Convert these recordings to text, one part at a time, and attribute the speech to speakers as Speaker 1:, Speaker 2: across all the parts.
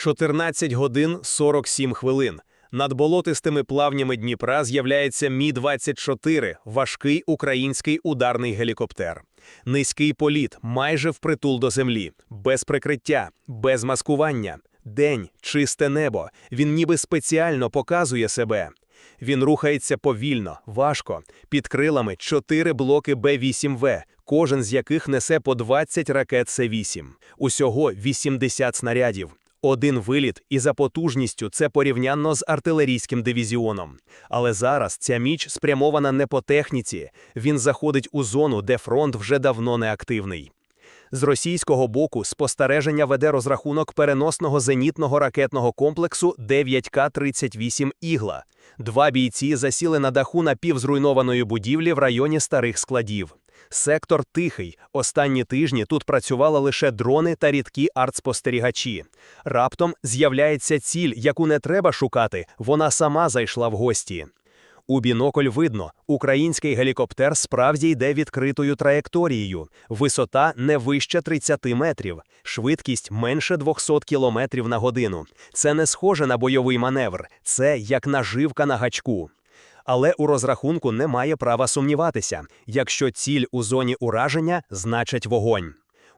Speaker 1: 14 годин 47 хвилин. Над болотистими плавнями Дніпра з'являється Мі-24 – важкий український ударний гелікоптер. Низький політ, майже впритул до землі, без прикриття, без маскування. День, чисте небо. Він ніби спеціально показує себе. Він рухається повільно, важко. Під крилами чотири блоки Б-8В, кожен з яких несе по 20 ракет С-8. Усього 80 снарядів. Один виліт, і за потужністю це порівнянно з артилерійським дивізіоном. Але зараз ця міч спрямована не по техніці. Він заходить у зону, де фронт вже давно не активний. З російського боку спостереження веде розрахунок переносного зенітного ракетного комплексу 9К-38 Ігла. Два бійці засіли на даху напівзруйнованої будівлі в районі старих складів. Сектор тихий. Останні тижні тут працювали лише дрони та рідкі артспостерігачі. Раптом з'являється ціль, яку не треба шукати, вона сама зайшла в гості. У бінокль видно, український гелікоптер справді йде відкритою траєкторією, висота не вище 30 метрів, швидкість менше 200 км на годину. Це не схоже на бойовий маневр, це як наживка на гачку. Але у розрахунку немає права сумніватися. Якщо ціль у зоні ураження, значить вогонь.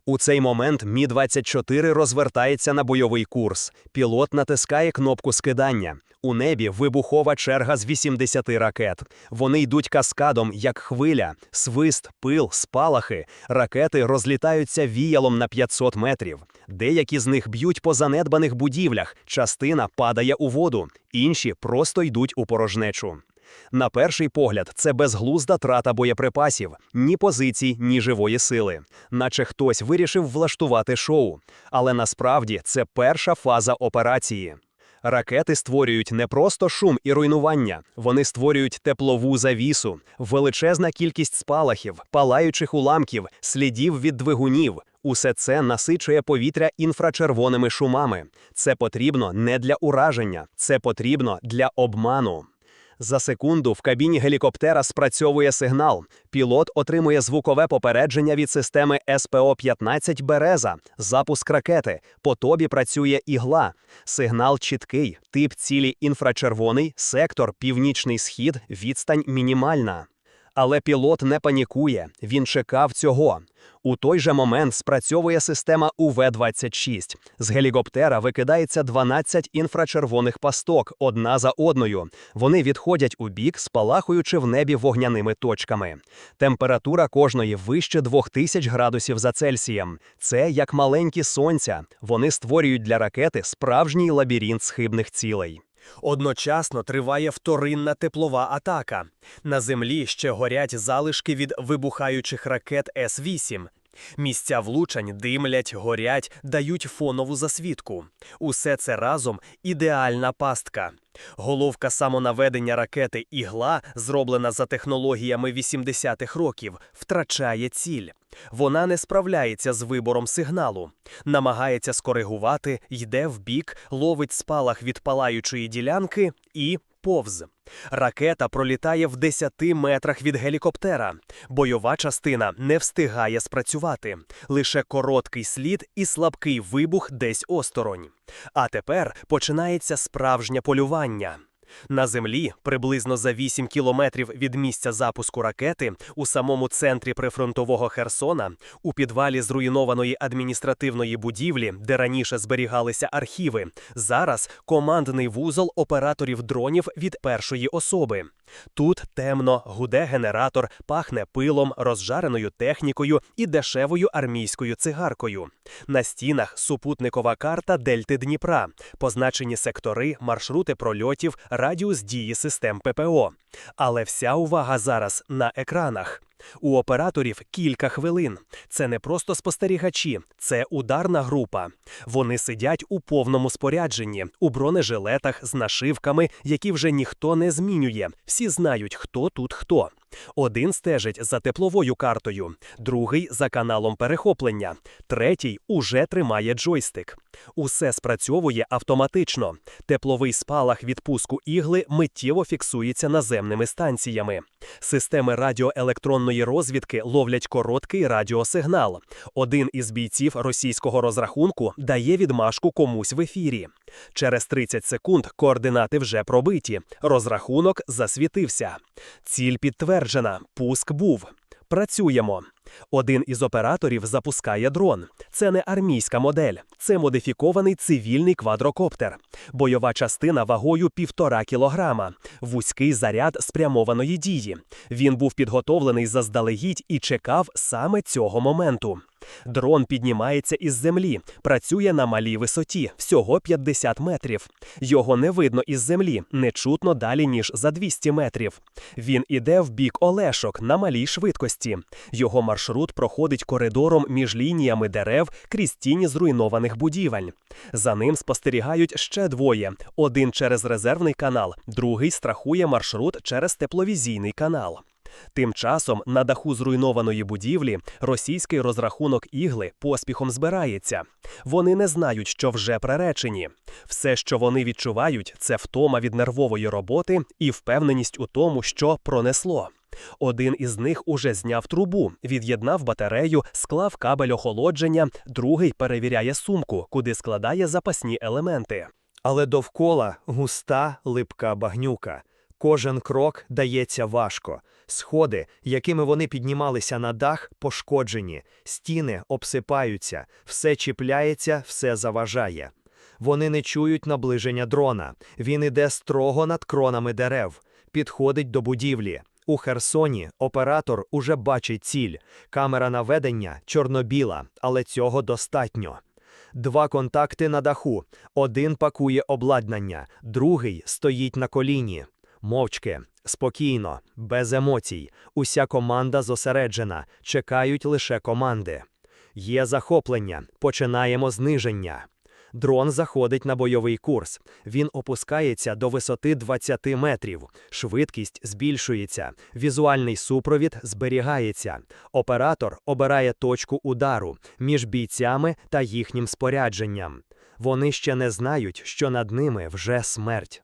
Speaker 1: У цей момент Мі-24 розвертається на бойовий курс. Пілот натискає кнопку скидання. У небі вибухова черга з 80 ракет. Вони йдуть каскадом, як хвиля, свист, пил, спалахи. Ракети розлітаються віялом на 500 метрів. Деякі з них б'ють по занедбаних будівлях, частина падає у воду, інші просто йдуть у порожнечу. На перший погляд, це безглузда трата боєприпасів, ні позицій, ні живої сили, наче хтось вирішив влаштувати шоу. Але насправді це перша фаза операції. Ракети створюють не просто шум і руйнування, вони створюють теплову завісу, величезна кількість спалахів, палаючих уламків, слідів від двигунів. Усе це насичує повітря інфрачервоними шумами. Це потрібно не для ураження, це потрібно для обману. За секунду в кабіні гелікоптера спрацьовує сигнал. Пілот отримує звукове попередження від системи СПО-15 Береза, запуск ракети. По тобі працює ігла. Сигнал чіткий, тип цілі інфрачервоний, сектор північний схід, відстань мінімальна. Але пілот не панікує, він чекав цього. У той же момент спрацьовує система УВ-26. З гелікоптера викидається 12 інфрачервоних пасток одна за одною. Вони відходять у бік, спалахуючи в небі вогняними точками. Температура кожної вище 2000 градусів за Цельсієм. Це як маленькі сонця. Вони створюють для ракети справжній лабіринт схибних цілей. Одночасно триває вторинна теплова атака. На землі ще горять залишки від вибухаючих ракет С-8. Місця влучань димлять, горять, дають фонову засвідку. Усе це разом ідеальна пастка. Головка самонаведення ракети ігла, зроблена за технологіями 80-х років, втрачає ціль. Вона не справляється з вибором сигналу, намагається скоригувати, йде вбік, ловить спалах від палаючої ділянки і повз. Ракета пролітає в 10 метрах від гелікоптера. Бойова частина не встигає спрацювати. Лише короткий слід і слабкий вибух десь осторонь. А тепер починається справжнє полювання. На землі, приблизно за 8 кілометрів від місця запуску ракети, у самому центрі прифронтового Херсона, у підвалі зруйнованої адміністративної будівлі, де раніше зберігалися архіви, зараз командний вузол операторів дронів від першої особи. Тут темно, гуде генератор, пахне пилом, розжареною технікою і дешевою армійською цигаркою. На стінах супутникова карта Дельти Дніпра, позначені сектори, маршрути прольотів, радіус дії систем ППО. Але вся увага зараз на екранах. У операторів кілька хвилин. Це не просто спостерігачі, це ударна група. Вони сидять у повному спорядженні, у бронежилетах з нашивками, які вже ніхто не змінює. Всі знають, хто тут хто.
Speaker 2: Один стежить за тепловою картою, другий за каналом перехоплення, третій уже тримає джойстик. Усе спрацьовує автоматично. Тепловий спалах від пуску ігли миттєво фіксується наземними станціями. Системи радіоелектронної розвідки ловлять короткий радіосигнал. Один із бійців російського розрахунку дає відмашку комусь в ефірі. Через 30 секунд координати вже пробиті. Розрахунок засвітився. Ціль підтверджена. Пуск був. Працюємо. Один із операторів запускає дрон. Це не армійська модель, це модифікований цивільний квадрокоптер. Бойова частина вагою півтора кілограма, вузький заряд спрямованої дії. Він був підготовлений заздалегідь і чекав саме цього моменту. Дрон піднімається із землі, працює на малій висоті, всього 50 метрів. Його не видно із землі, не чутно далі, ніж за 200 метрів. Він іде в бік Олешок на малій швидкості. Його маршрут проходить коридором між лініями дерев крізь тіні зруйнованих будівель. За ним спостерігають ще двоє: один через резервний канал, другий страхує маршрут через тепловізійний канал. Тим часом на даху зруйнованої будівлі російський розрахунок ігли поспіхом збирається. Вони не знають, що вже преречені. Все, що вони відчувають, це втома від нервової роботи і впевненість у тому, що пронесло. Один із них уже зняв трубу, від'єднав батарею, склав кабель охолодження, другий перевіряє сумку, куди складає запасні елементи.
Speaker 1: Але довкола густа липка багнюка. Кожен крок дається важко. Сходи, якими вони піднімалися на дах, пошкоджені, стіни обсипаються, все чіпляється, все заважає. Вони не чують наближення дрона. Він іде строго над кронами дерев, підходить до будівлі. У Херсоні оператор уже бачить ціль. Камера наведення чорно-біла, але цього достатньо. Два контакти на даху. Один пакує обладнання, другий стоїть на коліні. Мовчки, спокійно, без емоцій. Уся команда зосереджена, чекають лише команди. Є захоплення, починаємо зниження. Дрон заходить на бойовий курс. Він опускається до висоти 20 метрів. Швидкість збільшується, візуальний супровід зберігається. Оператор обирає точку удару між бійцями та їхнім спорядженням. Вони ще не знають, що над ними вже смерть.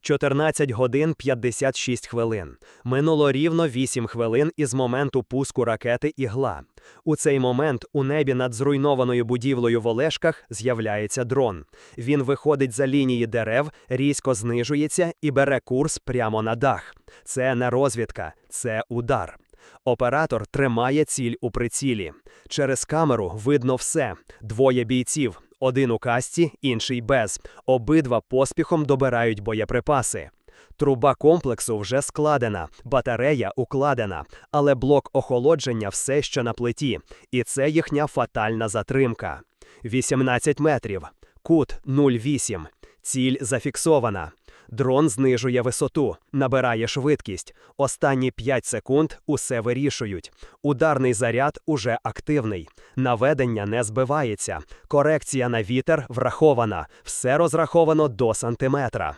Speaker 1: 14 годин 56 хвилин. Минуло рівно 8 хвилин із моменту пуску ракети «Ігла». У цей момент у небі над зруйнованою будівлею в Олешках з'являється дрон. Він виходить за лінії дерев, різко знижується і бере курс прямо на дах. Це не розвідка, це удар. Оператор тримає ціль у прицілі. Через камеру видно все: двоє бійців. Один у касті, інший без. Обидва поспіхом добирають боєприпаси. Труба комплексу вже складена, батарея укладена, але блок охолодження все ще на плиті, і це їхня фатальна затримка. 18 метрів, кут 0,8. Ціль зафіксована. Дрон знижує висоту, набирає швидкість. Останні 5 секунд усе вирішують. Ударний заряд уже активний. Наведення не збивається. Корекція на вітер врахована. Все розраховано до сантиметра.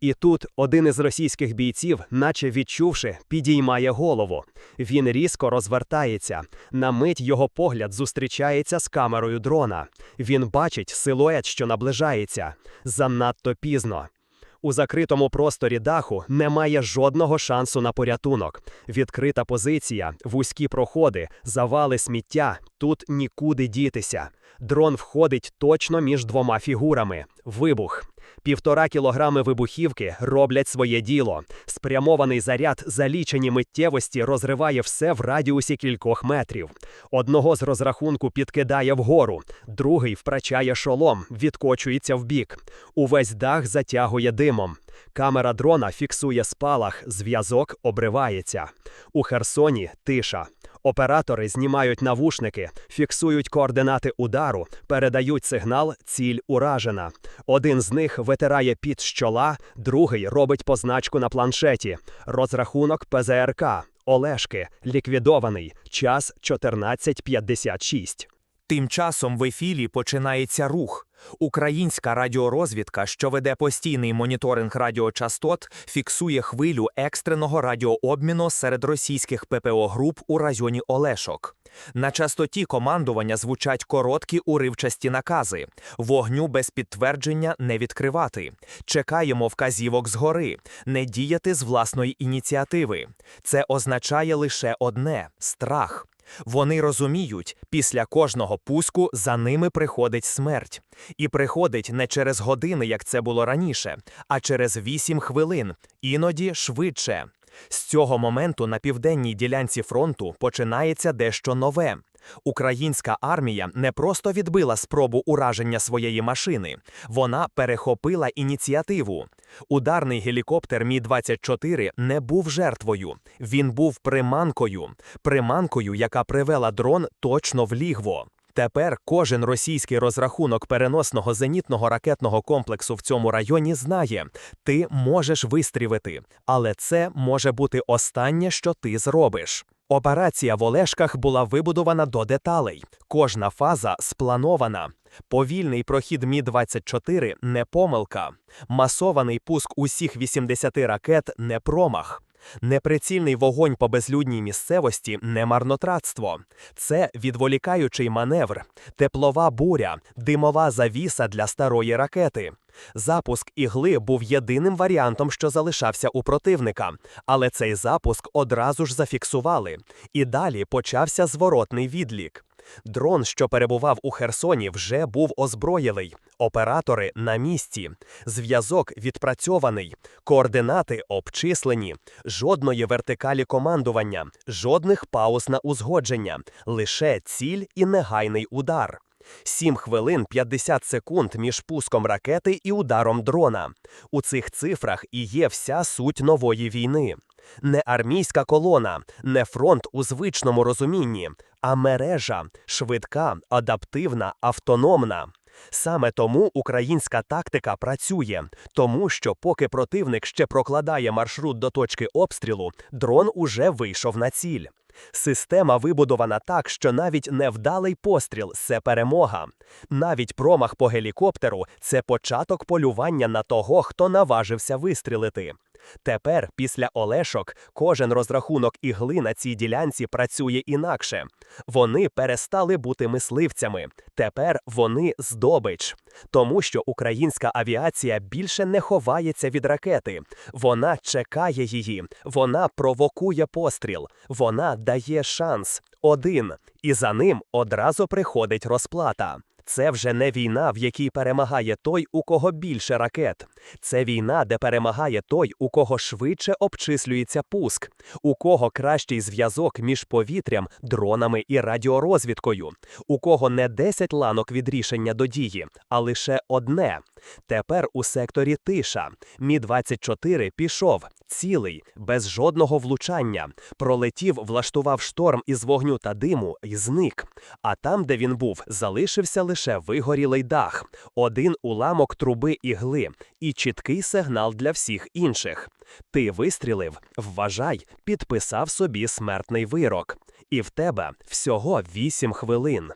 Speaker 1: І тут один із російських бійців, наче відчувши, підіймає голову. Він різко розвертається. На мить його погляд зустрічається з камерою дрона. Він бачить силует, що наближається. Занадто пізно. У закритому просторі даху немає жодного шансу на порятунок. Відкрита позиція, вузькі проходи, завали сміття. Тут нікуди дітися. Дрон входить точно між двома фігурами. Вибух. Півтора кілограми вибухівки роблять своє діло. Спрямований заряд за лічені миттєвості розриває все в радіусі кількох метрів. Одного з розрахунку підкидає вгору, другий втрачає шолом, відкочується вбік. Увесь дах затягує димом. Камера дрона фіксує спалах, зв'язок обривається. У Херсоні тиша. Оператори знімають навушники, фіксують координати удару, передають сигнал, ціль уражена. Один з них витирає під з чола, другий робить позначку на планшеті. Розрахунок ПЗРК. Олешки ліквідований. Час 14.56.
Speaker 2: Тим часом в ефірі починається рух. Українська радіорозвідка, що веде постійний моніторинг радіочастот, фіксує хвилю екстреного радіообміну серед російських ППО груп у районі Олешок. На частоті командування звучать короткі уривчасті накази: вогню без підтвердження не відкривати. Чекаємо вказівок згори, не діяти з власної ініціативи. Це означає лише одне страх. Вони розуміють, після кожного пуску за ними приходить смерть. І приходить не через години, як це було раніше, а через 8 хвилин, іноді швидше. З цього моменту на південній ділянці фронту починається дещо нове. Українська армія не просто відбила спробу ураження своєї машини, вона перехопила ініціативу. Ударний гелікоптер Мі-24 не був жертвою, він був приманкою, приманкою, яка привела дрон точно в лігво. Тепер кожен російський розрахунок переносного зенітного ракетного комплексу в цьому районі знає, ти можеш вистрівити, але це може бути останнє, що ти зробиш. Операція в Олешках була вибудована до деталей. Кожна фаза спланована. Повільний прохід Мі-24 – не помилка. Масований пуск усіх 80 ракет – не промах. Неприцільний вогонь по безлюдній місцевості не марнотратство. Це відволікаючий маневр, теплова буря, димова завіса для старої ракети. Запуск ігли був єдиним варіантом, що залишався у противника, але цей запуск одразу ж зафіксували, і далі почався зворотний відлік. Дрон, що перебував у Херсоні, вже був озброєний. Оператори на місці, зв'язок відпрацьований, координати обчислені, жодної вертикалі командування, жодних пауз на узгодження, лише ціль і негайний удар. 7 хвилин 50 секунд між пуском ракети і ударом дрона. У цих цифрах і є вся суть нової війни. Не армійська колона, не фронт у звичному розумінні, а мережа швидка, адаптивна, автономна. Саме тому українська тактика працює, тому що поки противник ще прокладає маршрут до точки обстрілу, дрон уже вийшов на ціль. Система вибудована так, що навіть невдалий постріл це перемога. Навіть промах по гелікоптеру це початок полювання на того, хто наважився вистрілити. Тепер, після Олешок, кожен розрахунок ігли на цій ділянці працює інакше. Вони перестали бути мисливцями. Тепер вони здобич. Тому що українська авіація більше не ховається від ракети. Вона чекає її, вона провокує постріл, вона дає шанс один, і за ним одразу приходить розплата. Це вже не війна, в якій перемагає той, у кого більше ракет. Це війна, де перемагає той, у кого швидше обчислюється пуск, у кого кращий зв'язок між повітрям, дронами і радіорозвідкою, у кого не 10 ланок від рішення до дії, а лише одне. Тепер у секторі тиша. Мі-24 пішов, цілий, без жодного влучання. Пролетів, влаштував шторм із вогню та диму і зник. А там, де він був, залишився лише вигорілий дах, один уламок труби ігли і чіткий сигнал для всіх інших. Ти вистрілив, вважай, підписав собі смертний вирок. І в тебе всього 8 хвилин.